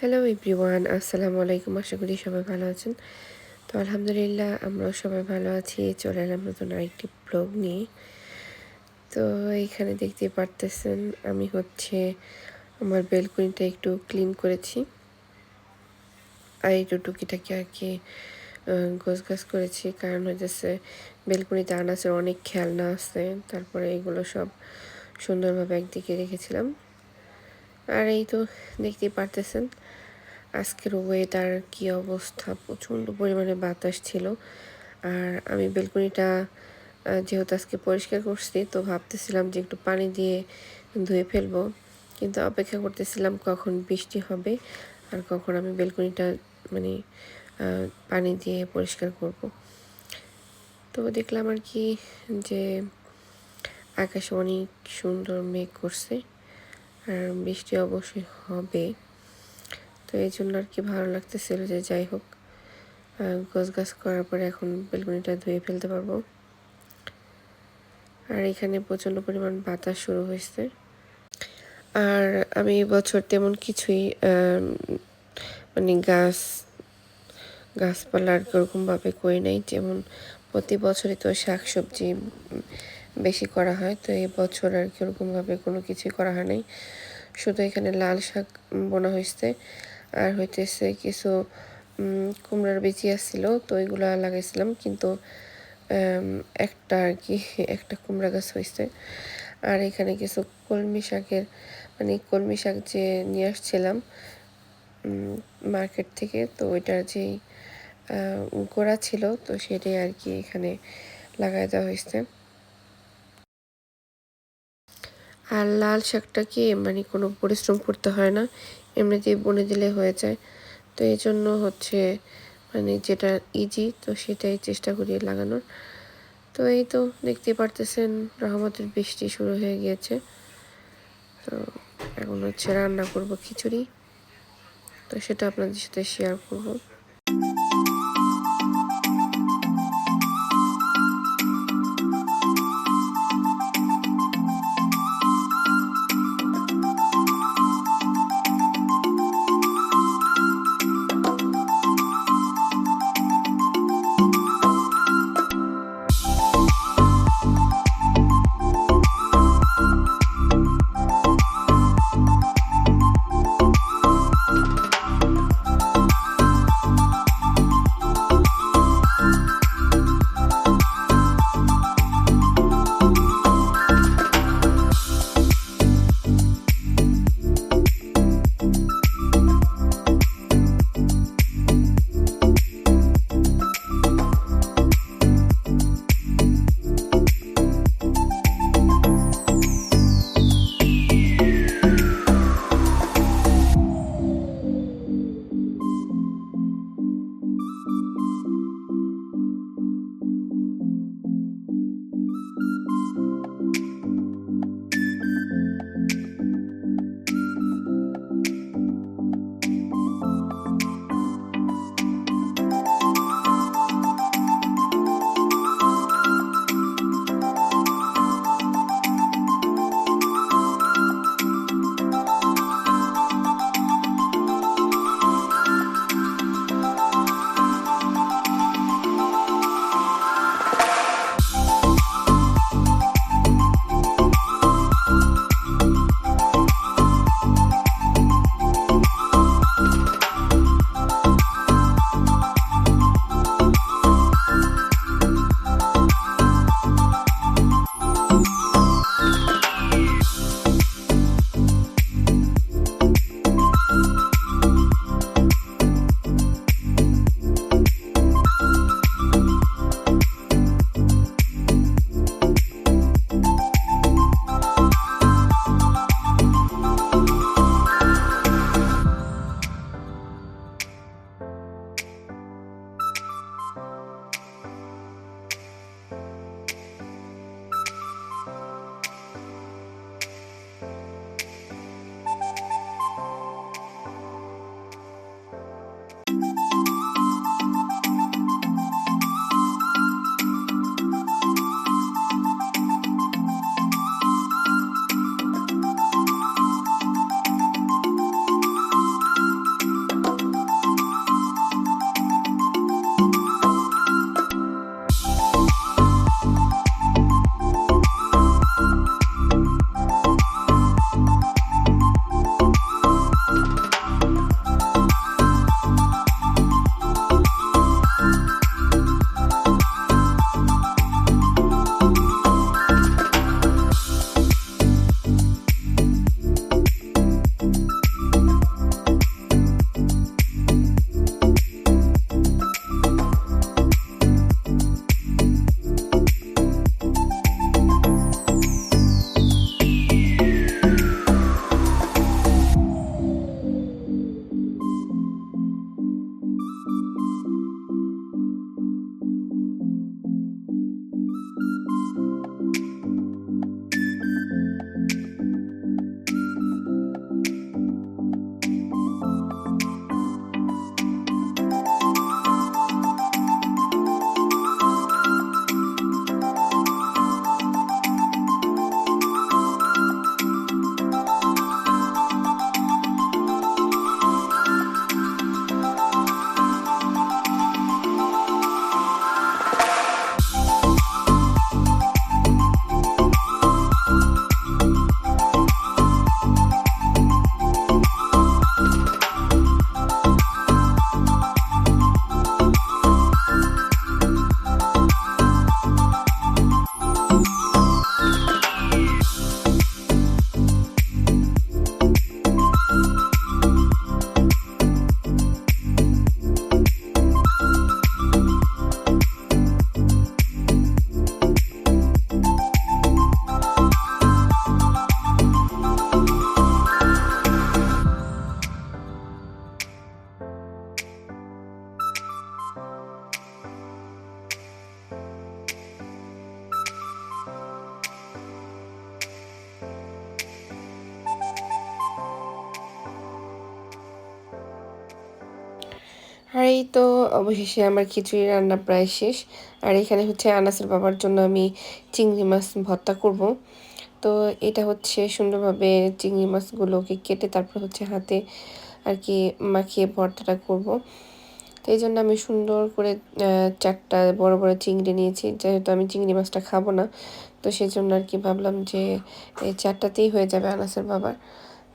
Hello everyone আসসালামু আলাইকুম আশা করি সবাই ভালো আছেন তো আলহামদুলিল্লাহ আমরাও সবাই ভালো আছি চলে এলাম নতুন আরেকটি ব্লগ নিয়ে তো এখানে দেখতে পারতেছেন আমি হচ্ছে আমার বেলকুনিটা একটু ক্লিন করেছি আর একটু টুকিটাকি আর কি গোছ গাছ করেছি কারণ হচ্ছে বেলকুনিতে আনাচের অনেক খেলনা আছে। তারপরে এগুলো সব সুন্দরভাবে একদিকে রেখেছিলাম। আর এই তো দেখতেই পারতেছেন। আজকের ওয়েদার কি অবস্থা? প্রচণ্ড পরিমাণে বাতাস ছিল। আর আমি বেলকনিটা যেহেতু আজকে পরিষ্কার করছি, তো ভাবতেছিলাম যে একটু পানি দিয়ে ধুয়ে ফেলব। কিন্তু অপেক্ষা করতেছিলাম কখন বৃষ্টি হবে আর কখন আমি বেলকনিটা মানে পানি দিয়ে পরিষ্কার করব। তো দেখলাম আর কি যে আকাশে অনেক সুন্দর মেঘ করছে। আর বৃষ্টি অবশ্যই হবে। তো এই জন্য আর কি ভালো লাগতেছিল যে যাই হোক গোছ গাছ করার পরে এখন বেলকনিটা ধুয়ে ফেলতে পারব। আর এখানে প্রচণ্ড পরিমাণ বাতাস শুরু হয়েছে। আর আমি বছর তেমন কিছুই মানে গাছ, গাছপালা আর ওরকমভাবে করি নাই। যেমন প্রতি বছরই তো শাক সবজি বেশি করা হয়। তো এই বছর আর কি ওরকমভাবে কোনো কিছুই করা হয় নাই। শুধু এখানে লাল শাক বোনা হয়েছে। আর হইতেছে কিছু কুমড়ার বিচি আসছিল তো ওইগুলো লাগাইছিলাম। কিন্তু একটা আর কি, একটা কুমড়া গাছ হয়েছে আর এখানে কিছু কলমি শাকের মানে কলমি শাক যে নিয়ে আসছিলাম মার্কেট থেকে, তো ওইটার যেই গোড়া ছিল, তো সেটাই আর কি এখানে লাগাই দেওয়া হয়েছে আর লাল শাকটা কি মানে কোনো পরিশ্রম করতে হয় না? এমনিতেই বনে দিলে হয়ে যায়। তো এই জন্য হচ্ছে মানে যেটা ইজি তো সেটাই চেষ্টা করি লাগানোর। তো এই তো দেখতে পারতেছেন, রহমতের বৃষ্টি শুরু হয়ে গিয়েছে। তো এখন হচ্ছে রান্না করব খিচুড়ি। তো সেটা আপনাদের সাথে শেয়ার করব। আর এই তো অবশেষে আমার খিচুড়ি রান্না প্রায় শেষ। আর এখানে হচ্ছে আনাসের বাবার জন্য আমি চিংড়ি মাছ ভর্তা করব। তো এটা হচ্ছে সুন্দরভাবে চিংড়ি মাছগুলোকে কেটে তারপর হচ্ছে হাতে আর কি মাখিয়ে ভর্তাটা করব। তো এই জন্য আমি সুন্দর করে চারটা বড় বড় চিংড়ি নিয়েছি। যেহেতু আমি চিংড়ি মাছটা খাব না, তো সেই জন্য আর কি ভাবলাম যে এই চারটাতেই হয়ে যাবে আনাসের বাবার।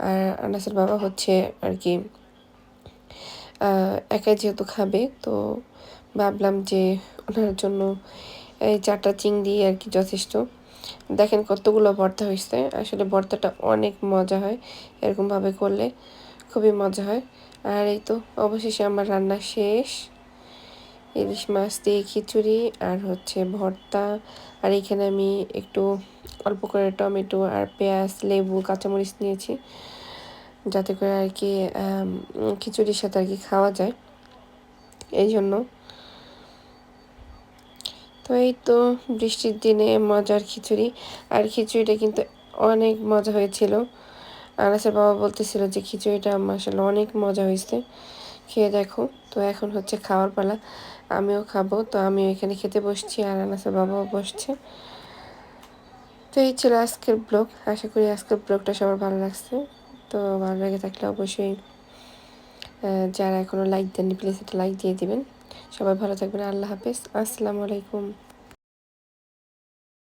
আর আনাসের বাবা হচ্ছে আর কি একাই যেহেতু খাবে, তো ভাবলাম যে ওনার জন্য এই চারটা চিংড়ি আর কি যথেষ্ট। দেখেন কতগুলো ভর্তা হয়েছে, আসলে ভর্তাটা অনেক মজা হয়, এরকমভাবে করলে খুবই মজা হয়। আর এই তো অবশেষে আমার রান্না শেষ। ইলিশ মাছ দিয়ে খিচুড়ি আর হচ্ছে ভর্তা। আর এখানে আমি একটু অল্প করে টমেটো আর পেঁয়াজ, লেবু, কাঁচামরিচ নিয়েছি। যাতে করে আর কি খিচুড়ির সাথে আর কি খাওয়া যায়। এই জন্য। তো এই তো বৃষ্টির দিনে মজার খিচুড়ি। আর খিচুড়িটা কিন্তু অনেক মজা হয়েছিল। আনাসের বাবা বলতেছিল যে খিচুড়িটা আসলে অনেক মজা হয়েছে। খেয়ে দেখো। তো এখন হচ্ছে খাওয়ার পালা। আমিও খাব। তো আমি এখানে খেতে বসছি আর আনাসের বাবাও বসছে। তো এই ছিল আজকের ব্লগ। আশা করি আজকের ব্লগটা সবার ভালো লাগছে। তো ভালো লেগে থাকলে অবশ্যই যারা এখনও লাইক দেননি প্লিজ একটা লাইক দিয়ে দিবেন। সবাই ভালো থাকবেন, আল্লাহ হাফেজ। আসসালামু আলাইকুম।